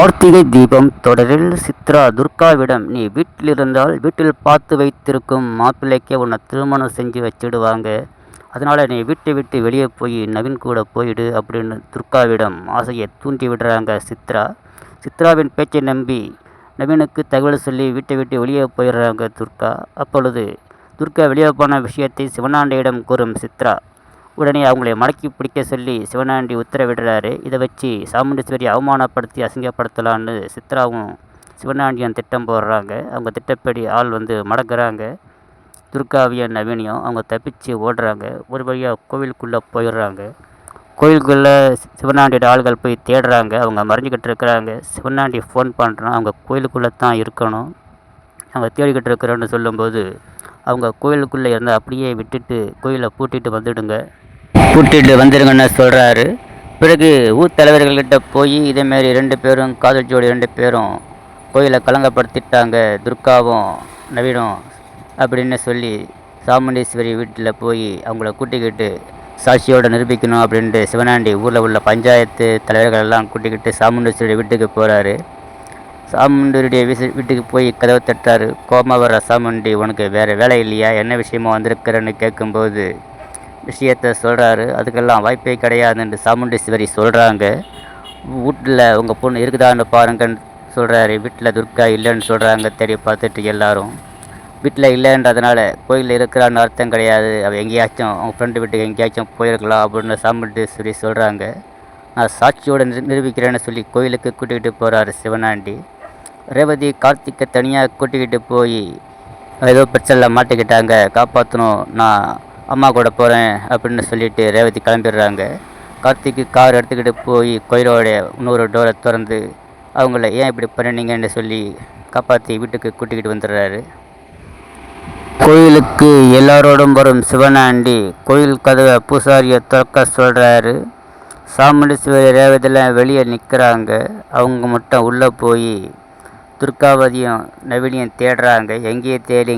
கார்த்திகை தீபம் தொடரில் சித்ரா துர்காவிடம் நீ வீட்டில் இருந்தால் வீட்டில் பார்த்து வைத்திருக்கும் மாப்பிள்ளைக்கே உன்னை திருமணம் செஞ்சு வச்சிடுவாங்க. அதனால் நீ வீட்டை விட்டு வெளியே போய் நவீன் கூட போயிடு அப்படின்னு துர்காவிடம் ஆசையை தூண்டி விடுறாங்க சித்ரா. சித்ராவின் பேச்சை நம்பி நவீனுக்கு தகவல் சொல்லி வீட்டை விட்டு வெளியே போயிடுறாங்க துர்கா. அப்பொழுது துர்கா வெளியே போன விஷயத்தை சிவனாண்டையிடம் கூறும் சித்ரா உடனே அவங்களை மடக்கி பிடிக்க சொல்லி சிவனாண்டி உத்தரவிடுறாரு. இதை வச்சு சாமுண்டீஸ்வரி அவமானப்படுத்தி அசிங்கப்படுத்தலான்னு சித்ராவும் சிவனாண்டியன் திட்டம் போடுறாங்க. அவங்க திட்டப்படி ஆள் வந்து மடக்குறாங்க. துர்காவியன் நவீனியும் அவங்க தப்பிச்சு ஓடுறாங்க. ஒரு வழியாக கோவிலுக்குள்ளே போயிடுறாங்க. கோயிலுக்குள்ளே சிவனாண்டியோட ஆள்கள் போய் தேடுறாங்க. அவங்க மறைஞ்சிக்கிட்டு இருக்கிறாங்க. சிவனாண்டி ஃபோன் பண்ணுறான் அவங்க கோயிலுக்குள்ளே தான் இருக்கணும். அவங்க தேடிக்கிட்டு இருக்கிறோன்னு சொல்லும்போது அவங்க கோயிலுக்குள்ளே இருந்தால் அப்படியே விட்டுட்டு கோயிலை பூட்டிட்டு வந்துடுங்க. பூட்டிட்டு வந்துடுங்கன்னு சொல்கிறாரு பிறகு ஊர் தலைவர்கள்கிட்ட போய் இதேமாரி ரெண்டு பேரும் காதல் ஜோடி ரெண்டு பேரும் கோயிலை கலங்கப்படுத்திட்டாங்க. துர்காவும் நவீனும் அப்படின்னு சொல்லி சாமுண்டீஸ்வரி வீட்டில் போய் அவங்கள கூட்டிக்கிட்டு சாட்சியோடு நிரூபிக்கணும் அப்படின்ட்டு சிவனாண்டி ஊரில் உள்ள பஞ்சாயத்து தலைவர்கள் எல்லாம் கூட்டிக்கிட்டு சாமுண்டீஸ்வரி வீட்டுக்கு போகிறாரு சாமுண்டருடைய வீச வீட்டுக்கு போய் கதவை தட்டார் கோமாவர சாமுண்டி உனக்கு வேறு வேலை இல்லையா? என்ன விஷயமா வந்திருக்கிறன்னு கேட்கும்போது விஷயத்த சொல்கிறாரு அதுக்கெல்லாம் வாய்ப்பே கிடையாதுன்னு சாமுண்டீஸ்வரி சொல்கிறாங்க வீட்டில் உங்கள் பொண்ணு இருக்குதான்னு பாருங்கன்னு சொல்கிறாரு வீட்டில் துர்கா இல்லைன்னு சொல்கிறாங்க தேடி பார்த்துட்டு எல்லாரும். வீட்டில் இல்லைன்றதுனால கோயிலில் இருக்கிறான்னு அர்த்தம் கிடையாது. அவள் எங்கேயாச்சும் அவங்க ஃப்ரெண்டு வீட்டுக்கு எங்கேயாச்சும் போயிருக்கலாம் அப்படின்னு சாமுண்டீஸ்வரி சொல்கிறாங்க நான் சாட்சியோடு நிரு நிரூபிக்கிறேன்னு சொல்லி கோயிலுக்கு கூட்டிகிட்டு போகிறாரு சிவனாண்டி. ரேவதி கார்த்திக்கை தனியாக கூட்டிக்கிட்டு போய் ஏதோ பிரச்சனையில் மாட்டிக்கிட்டாங்க. காப்பாற்றணும் நான் அம்மா கூட போகிறேன் அப்படின்னு சொல்லிட்டு ரேவதி கிளம்பிடுறாங்க. கார்த்திக்கு கார் எடுத்துக்கிட்டு போய் கோயிலோட இன்னொரு டோரை திறந்து அவங்கள ஏன் இப்படி பண்ணினீங்கன்னு சொல்லி காப்பாற்றி வீட்டுக்கு கூட்டிக்கிட்டு வந்துடுறாரு. கோயிலுக்கு எல்லாரோடும் வரும் சிவனாண்டி கோயில் கதவை பூசாரியை திறக்க சொல்கிறாரு சாமுண்டீஸ்வரி ரேவதிலாம் வெளியே நிற்கிறாங்க அவங்க மட்டும் உள்ளே போய் துர்காவதியும் நவிலியும் தேடுறாங்க எங்கேயே தேடி